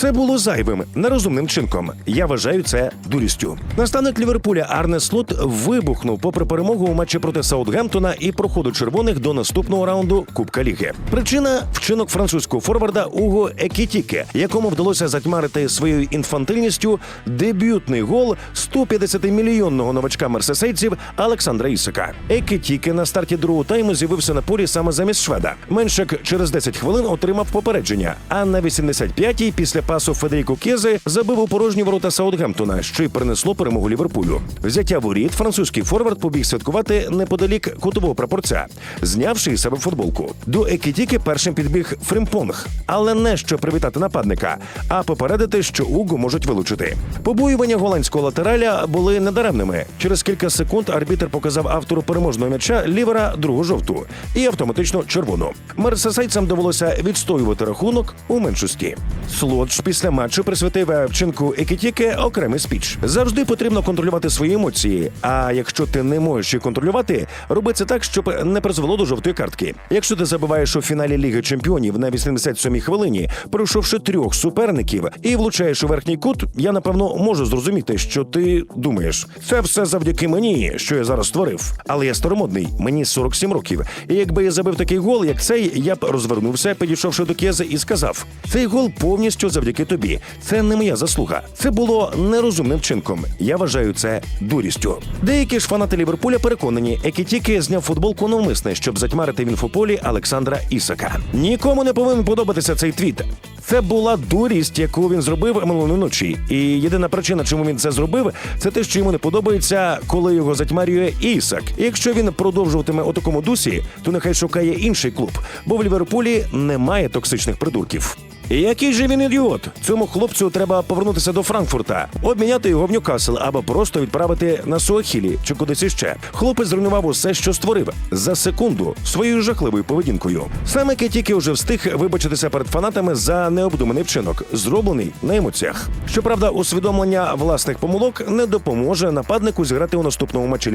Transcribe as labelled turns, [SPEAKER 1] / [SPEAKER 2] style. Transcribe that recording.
[SPEAKER 1] Це було зайвим, нерозумним чинком. Я вважаю це дурістю. Наставник Ліверпуля Арне Слот вибухнув попри перемогу у матчі проти Саутгемптона і проходу червоних до наступного раунду Кубка Ліги. Причина вчинок французького форварда Уго Екітіке, якому вдалося затьмарити своєю інфантильністю дебютний гол 150-мільйонного новачка мерсесейців Олександра Ісака. Екітіке на старті другого тайму з'явився на полі саме замість шведа. Меншик через 10 хвилин отримав попередження. А на 85-й після пасу Федеріко Кезе забив у порожні ворота Саутгемптона, що й принесло перемогу Ліверпулю. Взяття воріт французький форвард побіг святкувати неподалік кутового прапорця, знявши із себе футболку. До Екітіки першим підбіг Фримпонг, але не щоб привітати нападника, а попередити, що Уго можуть вилучити. Побоювання голландського латераля були недаремними. Через кілька секунд арбітр показав автору переможного м'яча лівера другу жовту і автоматично червону. Мерсесайцям довелося відстоювати рахунок у меншості. Слот після матчу присвятив вчинку Екітіке окремий спіч. Завжди потрібно контролювати свої емоції. А якщо ти не можеш їх контролювати, роби це так, щоб не призвело до жовтої картки. Якщо ти забиваєш у фіналі Ліги Чемпіонів на 87-й хвилині, пройшовши трьох суперників і влучаєш у верхній кут, я напевно можу зрозуміти, що ти думаєш. Це все завдяки мені, що я зараз створив. Але я старомодний, мені 47 років. І якби я забив такий гол, як цей, я б розвернувся, підійшовши до Кєзи і сказав: цей гол повністю завдяки тобі. Це не моя заслуга. Це було нерозумним вчинком. Я вважаю це дурістю. Деякі ж фанати Ліверпуля переконані, Екітіки зняв футболку навмисне, щоб затьмарити в інфополі Олександра Ісака. Нікому не повинен подобатися цей твіт. Це була дурість, яку він зробив минулої ночі. І єдина причина, чому він це зробив, це те, що йому не подобається, коли його затьмарює Ісак. І якщо він продовжуватиме у такому дусі, то нехай шукає інший клуб, бо в Ліверпулі немає токсичних придурків. Який же він ідіот? Цьому хлопцю треба повернутися до Франкфурта, обміняти його в Ньюкасл або просто відправити на Суахілі чи кудись іще. Хлопець зруйнував усе, що створив за секунду своєю жахливою поведінкою. Саме Кетіки вже встиг вибачитися перед фанатами за необдуманий вчинок, зроблений на емоціях. Щоправда, усвідомлення власних помилок не допоможе нападнику зіграти у наступному матчі